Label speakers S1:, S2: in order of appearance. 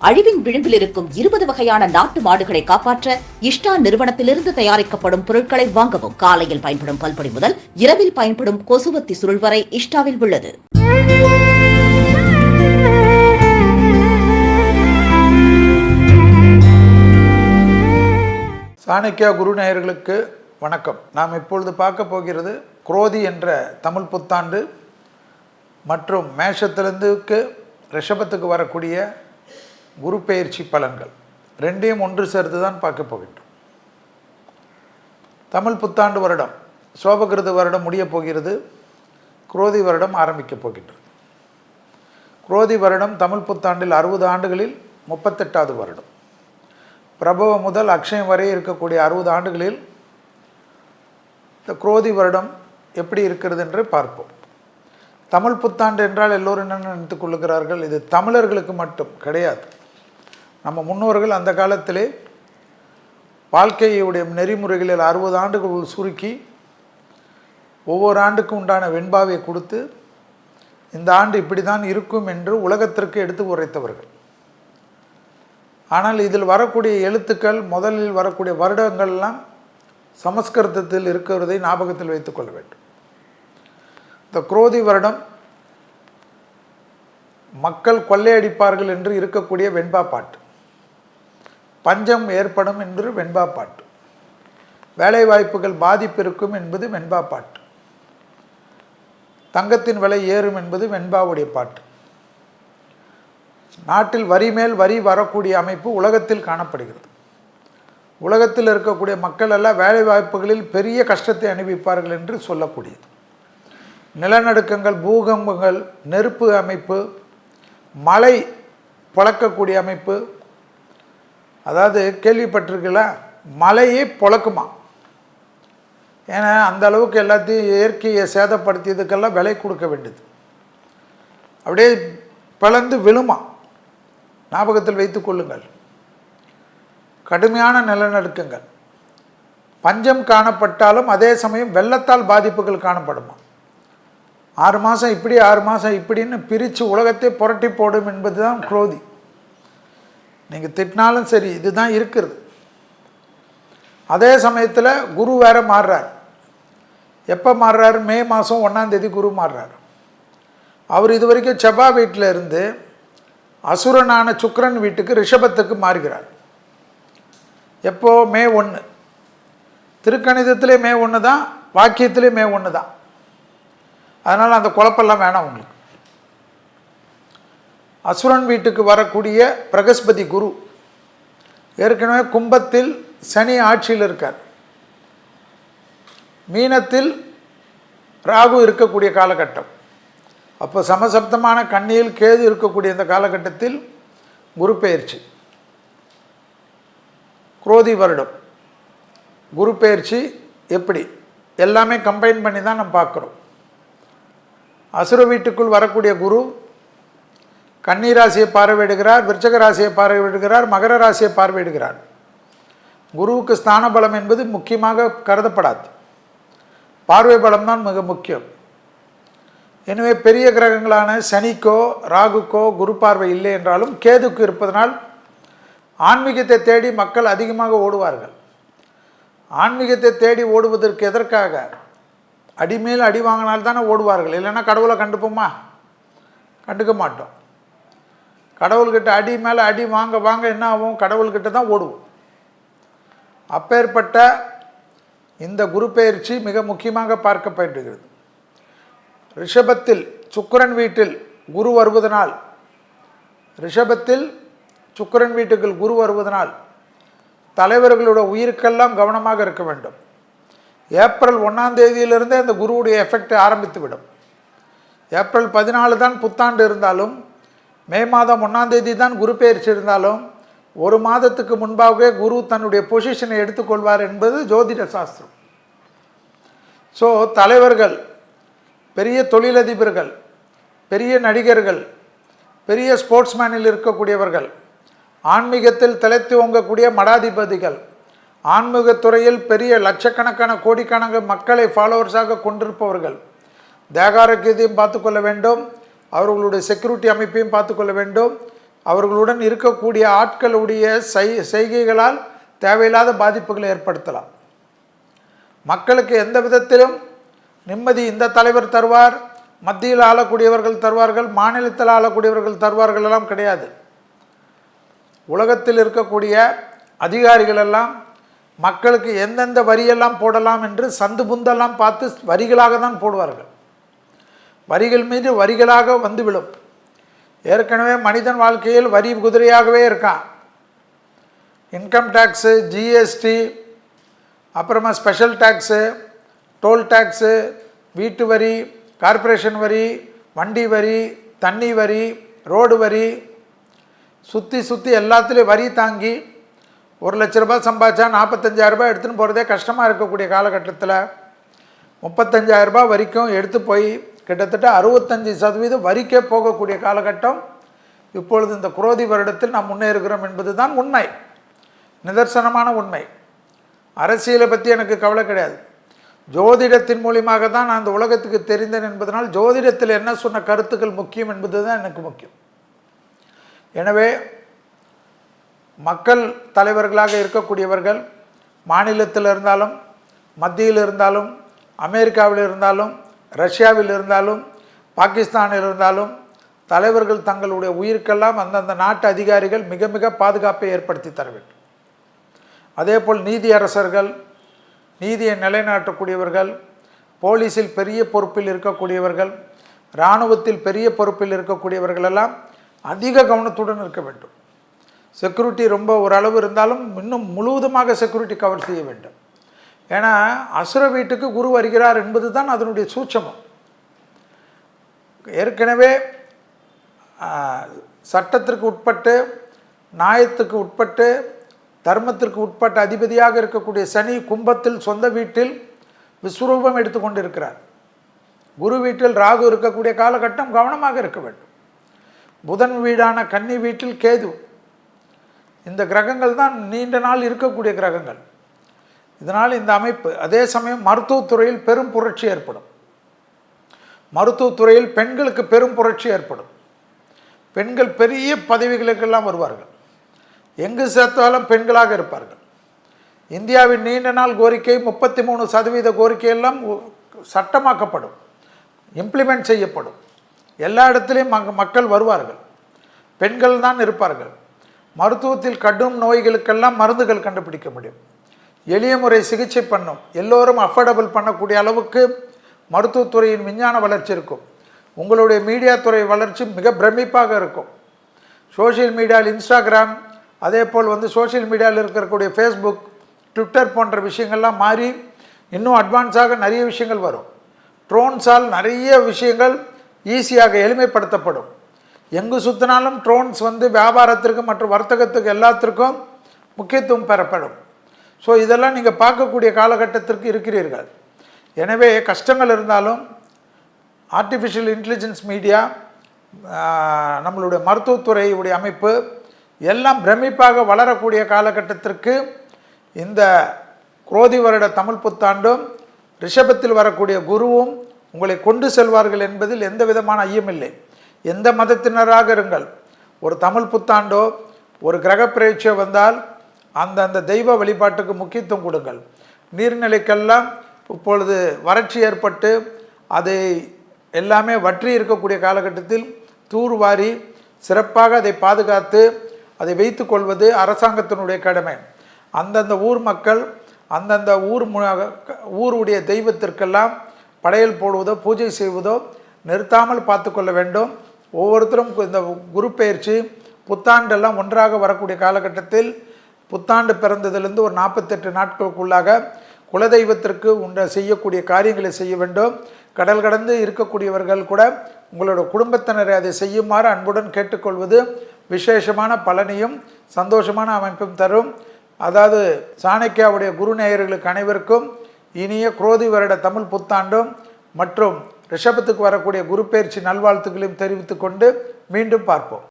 S1: அழிவின் விளிம்பில் இருக்கும் இருபது வகையான நாட்டு மாடுகளை காப்பாற்ற இஷ்டா நிறுவனத்திலிருந்து தயாரிக்கப்படும் பொருட்களை வாங்கவும் காலையில் பயன்படும் பல்பொடி முதல் இரவில் பயன்படும் கொசுவத்தி சுருள் வரை இஷ்டாவில் உள்ளது.
S2: சாணக்கியா குரு நேயர்களுக்கு வணக்கம். நாம் இப்பொழுது பார்க்க போகிறது குரோதி என்ற தமிழ் புத்தாண்டு மற்றும் மேஷத்திலிருந்துக்கு ரிஷபத்துக்கு வரக்கூடிய குரு பெயர்ச்சி பலன்கள். ரெண்டையும் ஒன்று சேர்த்து தான் பார்க்க போகின்றோம். தமிழ் புத்தாண்டு வருடம் சோபகிருத வருடம் முடியப் போகிறது. குரோதி வருடம் ஆரம்பிக்கப் போகின்றது. குரோதி வருடம் தமிழ் புத்தாண்டில் அறுபது ஆண்டுகளில் முப்பத்தெட்டாவது வருடம். பிரபவம் முதல் அக்ஷயம் வரை இருக்கக்கூடிய அறுபது ஆண்டுகளில் இந்த குரோதி வருடம் எப்படி இருக்கிறது என்று பார்ப்போம். தமிழ் புத்தாண்டு என்றால் எல்லோரும் என்ன நினைத்துக் கொள்ளுகிறார்கள்? இது தமிழர்களுக்கு மட்டும் கிடையாது. நம்ம முன்னோர்கள் அந்த காலத்திலே வாழ்க்கையுடைய நெறிமுறைகளில் அறுபது ஆண்டுகள் சுருக்கி ஒவ்வொரு ஆண்டுக்கும் உண்டான வெண்பாவை கொடுத்து இந்த ஆண்டு இப்படி தான் இருக்கும் என்று உலகத்திற்கு எடுத்து உரைத்தவர்கள். ஆனால் இதில் வரக்கூடிய எழுத்துக்கள் முதலில் வரக்கூடிய வருடங்கள்லாம் சமஸ்கிருதத்தில் இருக்கிறதை ஞாபகத்தில் வைத்துக்கொள்ள வேண்டும். இந்த குரோதி வருடம் மக்கள் கொள்ளையடிப்பார்கள் என்று இருக்கக்கூடிய வெண்பா பாட்டு. பஞ்சம் ஏற்படும் என்று வெண்பா பாட்டு. வேலைவாய்ப்புகள் பாதிப்பு இருக்கும் என்பது வெண்பா பாட்டு. தங்கத்தின் விலை ஏறும் என்பது வெண்பாவுடைய பாட்டு. நாட்டில் வரி மேல் வரி வரக்கூடிய அமைப்பு உலகத்தில் காணப்படுகிறது. உலகத்தில் இருக்கக்கூடிய மக்கள் எல்லாம் வேலைவாய்ப்புகளில் பெரிய கஷ்டத்தை அனுபவிப்பார்கள் என்று சொல்லக்கூடியது. நிலநடுக்கங்கள் பூகம்பங்கள் நெருப்பு அமைப்பு மழை பழக்கக்கூடிய அமைப்பு அதாவது கேள்விப்பட்டிருக்கலாம் மழையே பொழக்குமா? ஏன்னா அந்த அளவுக்கு எல்லாத்தையும் இயற்கையை சேதப்படுத்தியதுக்கெல்லாம் விலை கொடுக்க வேண்டியது. அப்படியே பிளந்து விழுமா? ஞாபகத்தில் வைத்து கொள்ளுங்கள். கடுமையான நிலநடுக்கங்கள். பஞ்சம் காணப்பட்டாலும் அதே சமயம் வெள்ளத்தால் பாதிப்புகள் காணப்படுமா? ஆறு மாதம் இப்படி ஆறு மாதம் இப்படின்னு பிரித்து உலகத்தை புரட்டி போடும் என்பது தான் குரோதி. நீங்கள் திட்டினாலும் சரி இதுதான் இருக்கிறது. அதே சமயத்தில் குரு வேற மாறுறார். எப்போ மாறுறாரு? மே மாதம் ஒன்றாந்தேதி குரு மாறுறார். அவர் இது வரைக்கும் செவ்வா வீட்டில் இருந்து அசுரனான சுக்கரன் வீட்டுக்கு ரிஷபத்துக்கு மாறுகிறார். எப்போ? மே ஒன்று திருக்கணிதத்திலே மே ஒன்று தான் வாக்கியத்திலே மே ஒன்று தான் அதனால் அந்த குழப்பெல்லாம் வேணாம் உங்களுக்கு. அசுரன் வீட்டுக்கு வரக்கூடிய பிரகஸ்பதி குரு ஏற்கனவே கும்பத்தில் சனி ஆட்சியில் இருக்கார். மீனத்தில் ராகு இருக்கக்கூடிய காலகட்டம். அப்போ சமசப்தமான கண்ணியில் கேது இருக்கக்கூடிய இந்த காலகட்டத்தில் குரு பெயர்ச்சி. குரோதி வருடம். குரு பெயர்ச்சி எப்படி? எல்லாமே கம்பைன் பண்ணி தான் நம்ம பார்க்குறோம். அசுர வீட்டுக்குள் வரக்கூடிய குரு கன்னி ராசியை பார்வையிடுகிறார் விருச்சக ராசியை பார்வையிடுகிறார் மகர ராசியை பார்வையிடுகிறார். குருவுக்கு ஸ்தான பலம் என்பது முக்கியமாக கருதப்படாது. பார்வை பலம் தான் மிக முக்கியம். எனவே பெரிய கிரகங்களான சனிக்கோ ராகுக்கோ குரு பார்வை இல்லை என்றாலும் கேதுக்கு இருப்பதனால் ஆன்மீகத்தை தேடி மக்கள் அதிகமாக ஓடுவார்கள். ஆன்மீகத்தை தேடி ஓடுவதற்கு எதற்காக? அடிமேல் அடி வாங்கினால் தானே ஓடுவார்கள். இல்லைன்னா கடவுளை கண்டுப்போமா? கண்டுக்க மாட்டோம். கடவுள்கிட்ட அடி மேலே அடி வாங்க வாங்க என்ன ஆகும்? கடவுள்கிட்ட தான் ஓடுவோம். அப்பேற்பட்ட இந்த குரு பயிற்சி மிக முக்கியமாக பார்க்கப்படுகிறது ரிஷபத்தில் சுக்கிரன் வீட்டில் குரு வருவதனால் ரிஷபத்தில் சுக்கிரன் வீட்டுக்குள் குரு வருவதனால் தலைவர்களோட உயிருக்கெல்லாம் கவனமாக இருக்க வேண்டும். ஏப்ரல் ஒன்றாம் தேதியிலிருந்தே அந்த குருவுடைய எஃபெக்ட் ஆரம்பித்து விடும் ஏப்ரல் பதினாலு தான் புத்தாண்டு இருந்தாலும் மே மாதம் ஒன்றாம் தேதி தான் குரு பெயர்ச்சி இருந்தாலும் ஒரு மாதத்துக்கு முன்பாகவே குரு தன்னுடைய பொசிஷனை எடுத்துக்கொள்வார் என்பது ஜோதிட சாஸ்திரம். ஸோ தலைவர்கள் பெரிய தொழிலதிபர்கள் பெரிய நடிகர்கள் பெரிய ஸ்போர்ட்ஸ்மேனில் இருக்கக்கூடியவர்கள் ஆன்மீகத்தில் தலைத்து ஓங்கக்கூடிய மடாதிபதிகள் ஆன்மீகத்துறையில் பெரிய லட்சக்கணக்கான கோடிக்கணக்கான மக்களை ஃபாலோவர்ஸாக கொண்டிருப்பவர்கள் தேகாரோக்கியத்தையும் பார்த்துக்கொள்ள வேண்டும். அவர்களுடைய செக்யூரிட்டி அமைப்பையும் பார்த்துக்கொள்ள வேண்டும். அவர்களுடன் இருக்கக்கூடிய ஆட்களுடைய செய் செய்கைகளால் தேவையில்லாத பாதிப்புகளை ஏற்படுத்தலாம். மக்களுக்கு எந்த விதத்திலும் நிம்மதி இந்த தலைவர் தருவார். மத்தியில் ஆளக்கூடியவர்கள் தருவார்கள் மாநிலத்தில் ஆளக்கூடியவர்கள் தருவார்கள் எல்லாம் கிடையாது. உலகத்தில் இருக்கக்கூடிய அதிகாரிகள் எல்லாம் மக்களுக்கு எந்தெந்த வரியெல்லாம் போடலாம் என்று சந்து புந்தெல்லாம் பார்த்து வரிகளாக தான் போடுவார்கள். வரிகள் மீது வரிகளாக வந்து விழும். ஏற்கனவே மனிதன் வாழ்க்கையில் வரி குதிரையாகவே இருக்கான். இன்கம் டேக்ஸு ஜிஎஸ்டி அப்புறமா ஸ்பெஷல் டேக்ஸு டோல் டேக்ஸு வீட்டு வரி கார்ப்பரேஷன் வரி வண்டி வரி தண்ணி வரி ரோடு வரி. சுற்றி சுற்றி எல்லாத்துலேயும் வரி தாங்கி ஒரு லட்ச ரூபாய் சம்பாதிச்சா நாற்பத்தஞ்சாயிரரூபா ரூபாய் எடுத்துன்னு போகிறதே கஷ்டமாக இருக்கக்கூடிய காலகட்டத்தில் முப்பத்தஞ்சாயிரரூபா வரைக்கும் எடுத்து போய் கிட்டத்தட்ட அறுபத்தஞ்சி சதவீதம் வரிக்கே போகக்கூடிய காலகட்டம். இப்பொழுது இந்த குரோதி வருடத்தில் நாம் முன்னேறுகிறோம் என்பது தான் உண்மை. நிதர்சனமான உண்மை. அரசியலை பற்றி எனக்கு கவலை கிடையாது. ஜோதிடத்தின் மூலியமாக தான் நான் அந்த உலகத்துக்கு தெரிந்தேன் என்பதனால் ஜோதிடத்தில் என்ன சொன்ன கருத்துக்கள் முக்கியம் என்பது தான் எனக்கு முக்கியம். எனவே மக்கள் தலைவர்களாக இருக்கக்கூடியவர்கள் மாநிலத்தில் இருந்தாலும் மத்தியில் இருந்தாலும் அமெரிக்காவில் இருந்தாலும் ரஷ்யாவில் இருந்தாலும் பாகிஸ்தானில் இருந்தாலும் தலைவர்கள் தங்களுடைய உயிருக்கெல்லாம் அந்தந்த நாட்டு அதிகாரிகள் மிக மிக பாதுகாப்பை ஏற்படுத்தி தர வேண்டும். அதேபோல் நீதியரசர்கள் நீதியை நிலைநாட்டக்கூடியவர்கள் போலீஸில் பெரிய பொறுப்பில் இருக்கக்கூடியவர்கள் இராணுவத்தில் பெரிய பொறுப்பில் இருக்கக்கூடியவர்கள் எல்லாம் அதிக கவனத்துடன் இருக்க வேண்டும். செக்யூரிட்டி ரொம்ப ஓரளவு இருந்தாலும் இன்னும் முழுவதுமாக செக்யூரிட்டி கவர் செய்ய வேண்டும். ஏன்னா அசுர வீட்டுக்கு குரு வருகிறார் என்பது தான் அதனுடைய சூட்சமம். ஏற்கனவே சட்டத்திற்கு உட்பட்டு நியாயத்துக்கு உட்பட்டு தர்மத்திற்கு உட்பட்ட அதிபதியாக இருக்கக்கூடிய சனி கும்பத்தில் சொந்த வீட்டில் விஸ்வரூபம் எடுத்துக்கொண்டு இருக்கிறார் குரு வீட்டில் ராகு இருக்கக்கூடிய காலகட்டம் கவனமாக இருக்க வேண்டும். புதன் வீடான கன்னி வீட்டில் கேது. இந்த கிரகங்கள் தான் நீண்ட நாள் இருக்கக்கூடிய கிரகங்கள். இதனால் இந்த அமைப்பு அதே சமயம் மருத்துவத்துறையில் பெரும் புரட்சி ஏற்படும். மருத்துவத்துறையில் பெண்களுக்கு பெரும் புரட்சி ஏற்படும். பெண்கள் பெரிய பதவிகளுக்கெல்லாம் வருவார்கள். எங்கு சேர்த்தாலும் பெண்களாக இருப்பார்கள். இந்தியாவின் நீண்ட நாள் கோரிக்கை முப்பத்தி மூணு சதவீத கோரிக்கையெல்லாம் சட்டமாக்கப்படும். இம்ப்ளிமெண்ட் செய்யப்படும். எல்லா இடத்துலையும் மக் மக்கள் வருவார்கள். பெண்கள் தான் இருப்பார்கள். மருத்துவத்தில் கடும் நோய்களுக்கெல்லாம் மருந்துகள் கண்டுபிடிக்க முடியும். எளிய முறை சிகிச்சை பண்ணும். எல்லோரும் அஃபோர்டபுள் பண்ணக்கூடிய அளவுக்கு மருத்துவத்துறையின் விஞ்ஞான வளர்ச்சி இருக்கும். உங்களுடைய மீடியா துறை வளர்ச்சி மிக பிரமிப்பாக இருக்கும். சோஷியல் மீடியாவில் இன்ஸ்டாகிராம் அதே போல் வந்து சோஷியல் மீடியாவில் இருக்கக்கூடிய ஃபேஸ்புக் ட்விட்டர் போன்ற விஷயங்கள்லாம் மாறி இன்னும் அட்வான்ஸாக நிறைய விஷயங்கள் வரும். ட்ரோன்ஸால் நிறைய விஷயங்கள் ஈஸியாக எளிமைப்படுத்தப்படும். எங்கு சுற்றினாலும் ட்ரோன்ஸ் வந்து வியாபாரத்திற்கு மற்றும் வர்த்தகத்துக்கு எல்லாத்திற்கும் முக்கியத்துவம் பெறப்படும். ஸோ இதெல்லாம் நீங்கள் பார்க்கக்கூடிய காலகட்டத்திற்கு இருக்கிறீர்கள். எனவே கஷ்டங்கள் இருந்தாலும் ஆர்டிஃபிஷியல் இன்டெலிஜென்ஸ் மீடியா நம்மளுடைய மருத்துவத்துறையுடைய அமைப்பு எல்லாம் பிரமிப்பாக வளரக்கூடிய காலகட்டத்திற்கு இந்த குரோதி வருட தமிழ் புத்தாண்டும் ரிஷபத்தில் வரக்கூடிய குருவும் உங்களை கொண்டு செல்வார்கள் என்பதில் எந்த விதமான ஐயமில்லை எந்த மதத்தினராக இருங்கள் ஒரு தமிழ் புத்தாண்டோ ஒரு கிரகப்பிரேட்சையோ வந்தால் அந்த அந்த தெய்வ வழிபாட்டுக்கு முக்கியத்துவம் கொடுங்கள். நீர்நிலைக்கெல்லாம் இப்பொழுது வறட்சி ஏற்பட்டு அதை எல்லாமே வற்றி இருக்கக்கூடிய காலகட்டத்தில் தூர்வாரி சிறப்பாக அதை பாதுகாத்து அதை வைத்து கொள்வது அரசாங்கத்தினுடைய கடமை. அந்தந்த ஊர் மக்கள் அந்தந்த ஊர் ஊருடைய தெய்வத்திற்கெல்லாம் படையல் போடுவதோ பூஜை செய்வதோ நிறுத்தாமல் பார்த்து கொள்ள வேண்டும். ஒவ்வொருத்தரும் இந்த குரு பயிற்சி புத்தாண்டெல்லாம் ஒன்றாக வரக்கூடிய காலகட்டத்தில் புத்தாண்டு பிறந்ததிலிருந்து ஒரு நாற்பத்தெட்டு நாட்களுக்குள்ளாக குலதெய்வத்திற்கு உண்ட செய்யக்கூடிய காரியங்களை செய்ய வேண்டும். கடல் கடந்து இருக்கக்கூடியவர்கள் கூட உங்களோட குடும்பத்தினரை அதை செய்யுமாறு அன்புடன் கேட்டுக்கொள்வது விசேஷமான பலனையும் சந்தோஷமான அமைப்பும் தரும். அதாவது சாணக்கியாவுடைய குருநேயர்களுக்கு அனைவருக்கும் இனிய குரோதி வருட தமிழ் புத்தாண்டும் மற்றும் ரிஷபத்துக்கு வரக்கூடிய குரு பயிற்சி நல்வாழ்த்துக்களையும் தெரிவித்துக்கொண்டு மீண்டும் பார்ப்போம்.